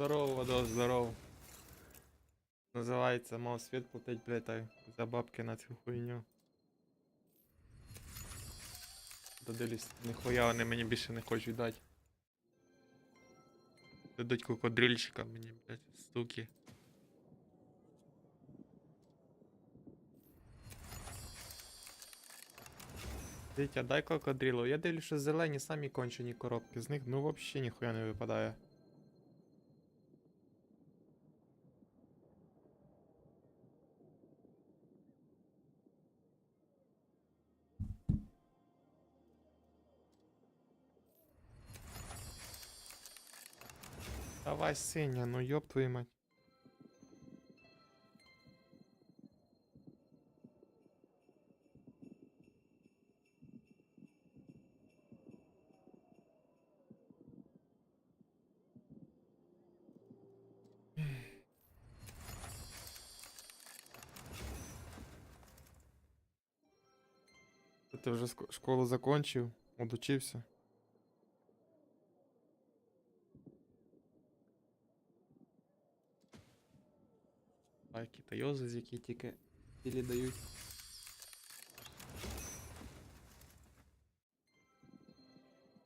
Здорово, Вадос, здорово. Називається мав світ платить, блядь, за бабки на цю хуйню. Додивлюсь, ніхуя вони мені більше не хочуть дати. Дадуть кокодрильщика мені, блядь, стуки. Вітя, дай кокодрілу. Я дивлюсь, що зелені самі кончені коробки. З них ну взагалі ніхуя не випадає. Давай, синя, ну ёб твою мать. Ти вже школу закончив, одучився. Які та йози, з які тільки тілі дають.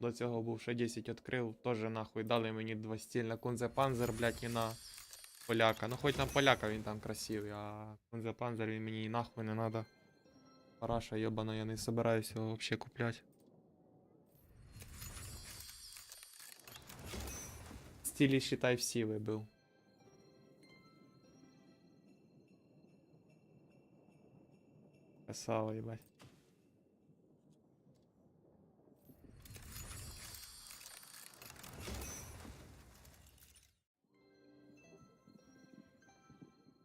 До цього був ще 10 відкрив, теж нахуй дали мені два стіль на кунзепанзер, блядь, і на поляка. Ну хоч на поляка він там красивий, а кунзепанзер він мені і нахуй не надо. Параша йобана, я не собираюсь його вообще куплять. Стилі, считай, всі вибив. Красава, ебать.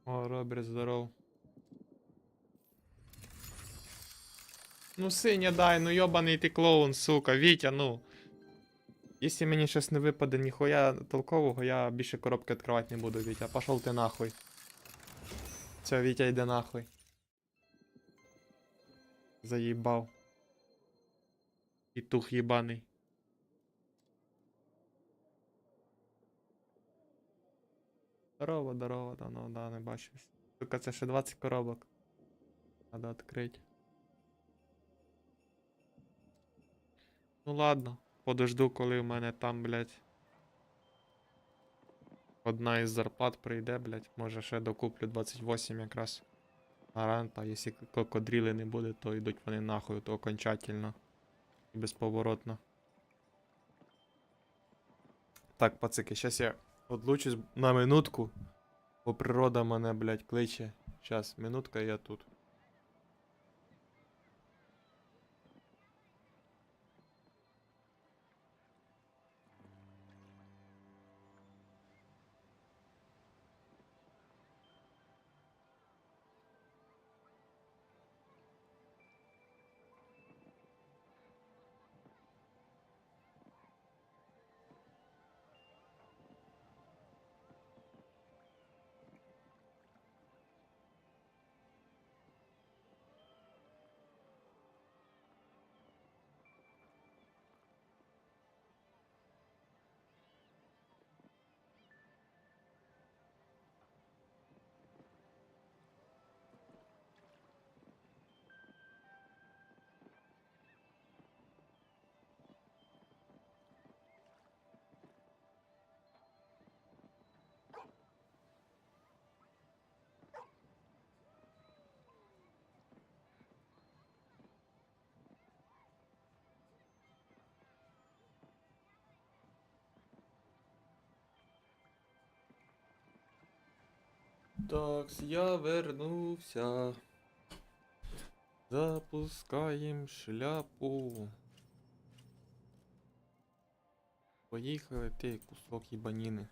О, Роберт, здоров. Ну, синя дай, ну йобаний ти клоун, сука, Вітя, ну. Якщо мені щось не випаде ніхуя толкового, я більше коробки відкривати не буду, Вітя. Пошов ти нахуй. Все, Вітя йде нахуй. Заїбав. Петух їбаний. Здорово, здорово, давно, да, не бачився. Сука, це ще 20 коробок. Надо відкрити. Ну ладно, подожду, коли в мене там, блядь. Одна із зарплат прийде, блядь. Може ще докуплю 28 якраз. Гаранта, якщо кокодріли не буде, то йдуть вони нахуй, то окончательно. І безповоротно. Так, пацики, зараз я отлучусь на минутку. Бо природа мене, блядь, кличе. Зараз, минутка, я тут. Такс, я вернувся. Запускаем шляпу. Поїхали ти кусок їбаніни.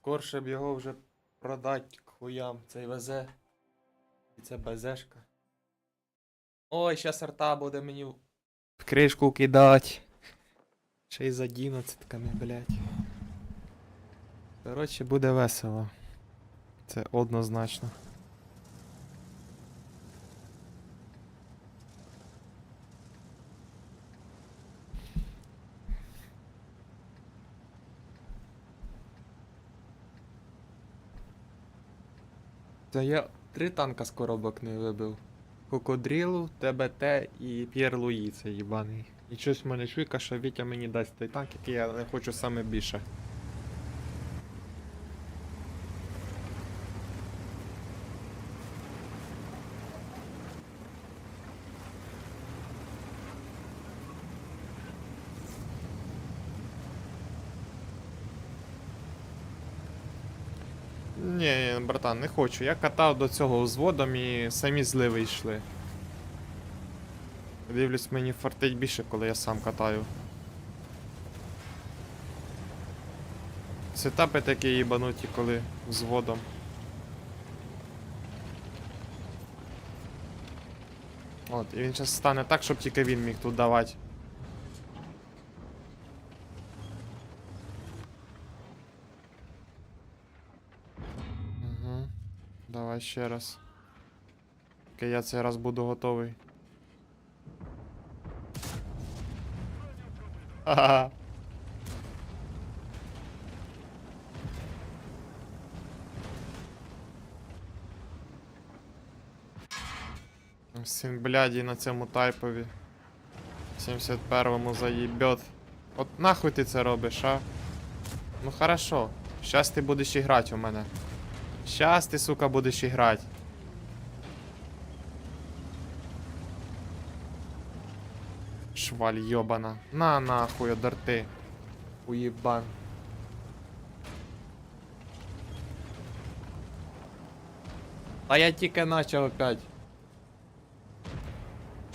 Скорше б його вже продать к хуям цей везе. І це безешка. Ой, щас арта буде мені в кришку кидать. Ще й з одинадцятками, блядь. Коротше, буде весело. Це однозначно. Та я три танка з коробок не вибив. Кокодрілу, ТБТ і П'єр Луї це їбаний. І щось в мене швидко, що Вітя мені дасть той танк, який я не хочу саме більше. Ні, братан, не хочу. Я катав до цього взводом і самі зливи йшли. Дивлюсь, мені фартить більше, коли я сам катаю. Сетапи такі їбануті, коли взводом. От, і він зараз стане так, щоб тільки він міг тут давати. Угу. Давай ще раз. Окей, я цей раз буду готовий. Ха-ха. Син бляді на цьому тайпові. 71-му заїбет. От нахуй ти це робиш, а? Ну хорошо. Щас ти будеш іграти у мене. Щас ти, сука, будеш іграти. Шваль йобана. На нахуй одерти. Уєбан. А я тільки начав опять.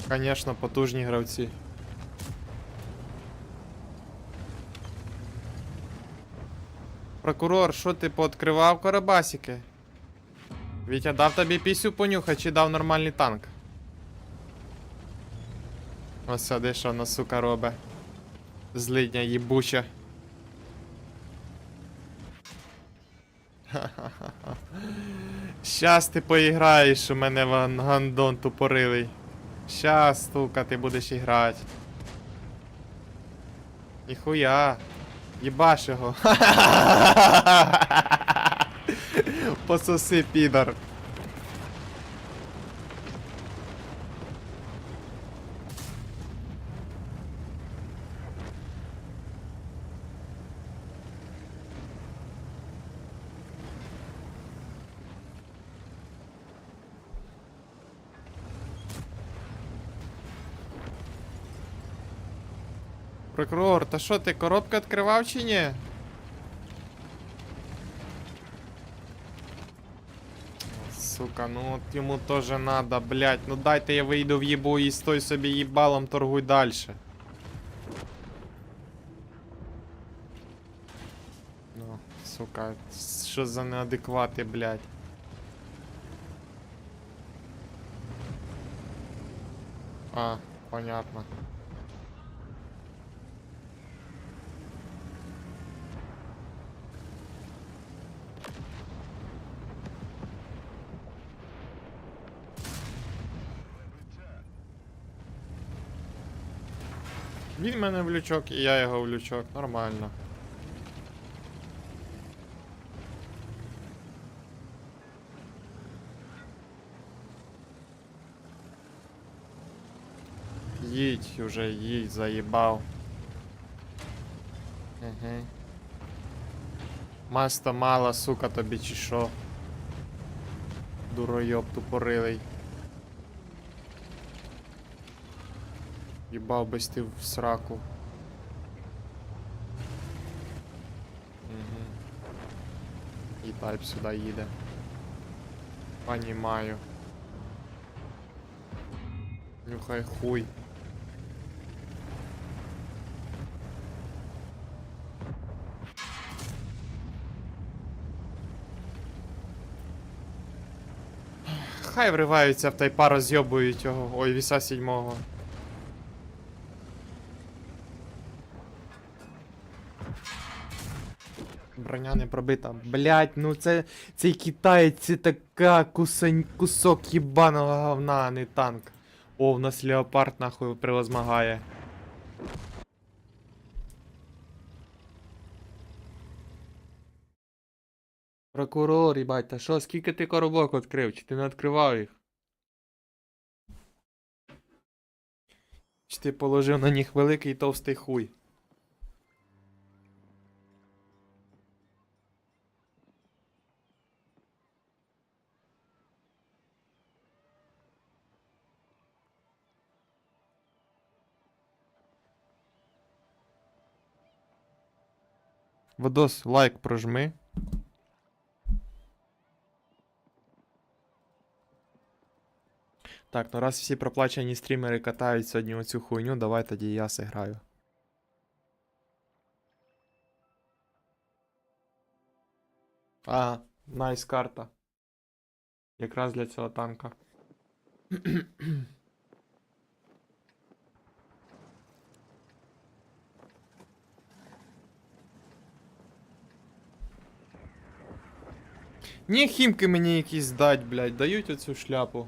Конечно, потужні гравці. Прокурор, що ти пооткривав карабасики? Вітя дав тобі пісю понюхати чи дав нормальний танк? Ось сюди що вона, сука, робе. Злидня їбуча. Ха-ха-ха. Щас ти поіграєш, у мене ван гандон тупорилий. Щас, сука, ти будеш іграти. Ніхуя. Єбаш його. Пососи, підар. Прокурор, та що ти коробку відкривав чи ні? Сука, ну от йому теж надо, блять. Ну дайте я вийду в їбу і стой собі їбалом торгуй дальше. Ну, сука, що за неадеквати, блять. А, понятно. Він мене в лючок, і я його в лючок. Нормально. Їдь уже, їдь, заїбав. Угу. Маста мала, сука, тобі чи що? Дуройоб тупорилий. Їбав би ти в сраку. Угу. І тайп сюди їде. Понімаю. Нюхай хуй. Хай вриваються в тайпа, розйобують його. Ой, віса сідьмого. Броня не пробита. Блять, ну це. Цей китаєць це така кусень, кусок їбаного говна, а не танк. О, в нас леопард нахуй превозмагає. Прокурор, їбать, та що, скільки ти коробок відкрив? Чи ти не відкривав їх? Чи ти положив на них великий товстий хуй? Водос, лайк прожми. Так, ну раз всі проплачені стрімери катають сьогодні оцю хуйню, давай тоді я зіграю. А, найс карта. Якраз для цього танка. Ні, хімки мені якісь дать, блядь, дають оцю шляпу.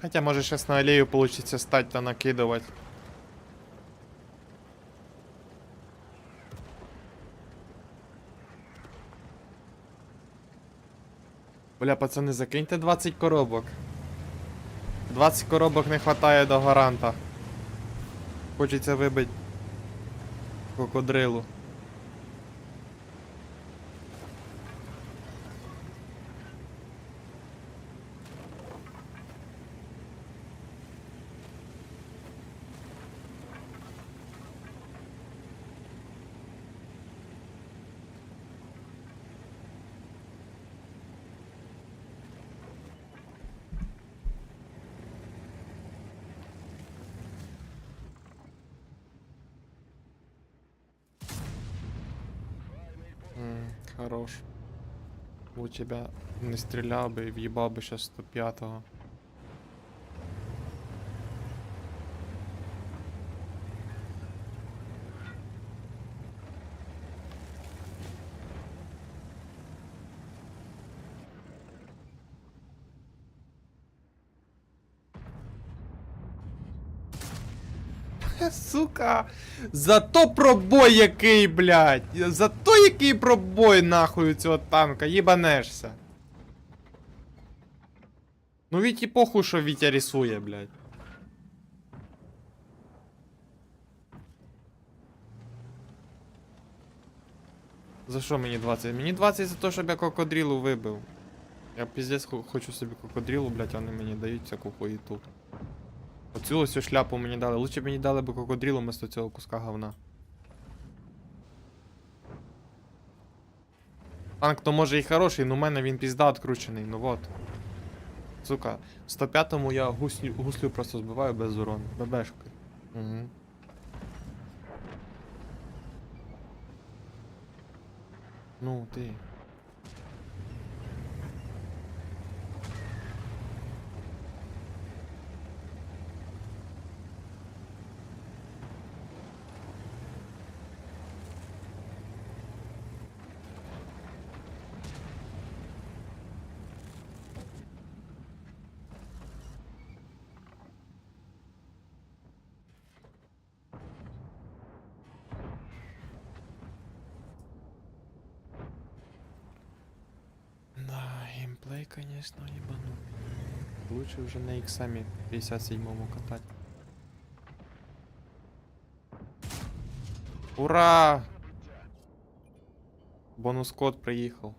Хотя може сейчас на аллею получится стать та накидывать. Бля, пацани, закиньте 20 коробок. 20 коробок не хватає до гаранта. Хочеться вибити крокодрилу. Хорош. У тебя не стрелял бы и въебал бы сейчас 105-го. Сука! Зато пробой який, блядь! Зато який пробой нахуй у цього танка, їбанешся. Ну Віті похуй, що Вітя рисує, блядь. За що мені 20? Мені 20 за те, щоб я кокодрілу вибив. Я піздець хочу собі кокодрілу, блядь, вони мені дають всяку хуїту. Оцю ось шляпу мені дали. Лучше б мені дали би кокодрілу вместо цього куска говна. Танк то може і хороший, но в мене він пізда відкручений, ну вот. Сука, в 105-му я гуслю, гуслю просто збиваю без урону. ББшки. Угу. Ну, ти. Конечно, ебану. Лучше уже на иксами 57-му катать. Ура! Бонус код приїхав.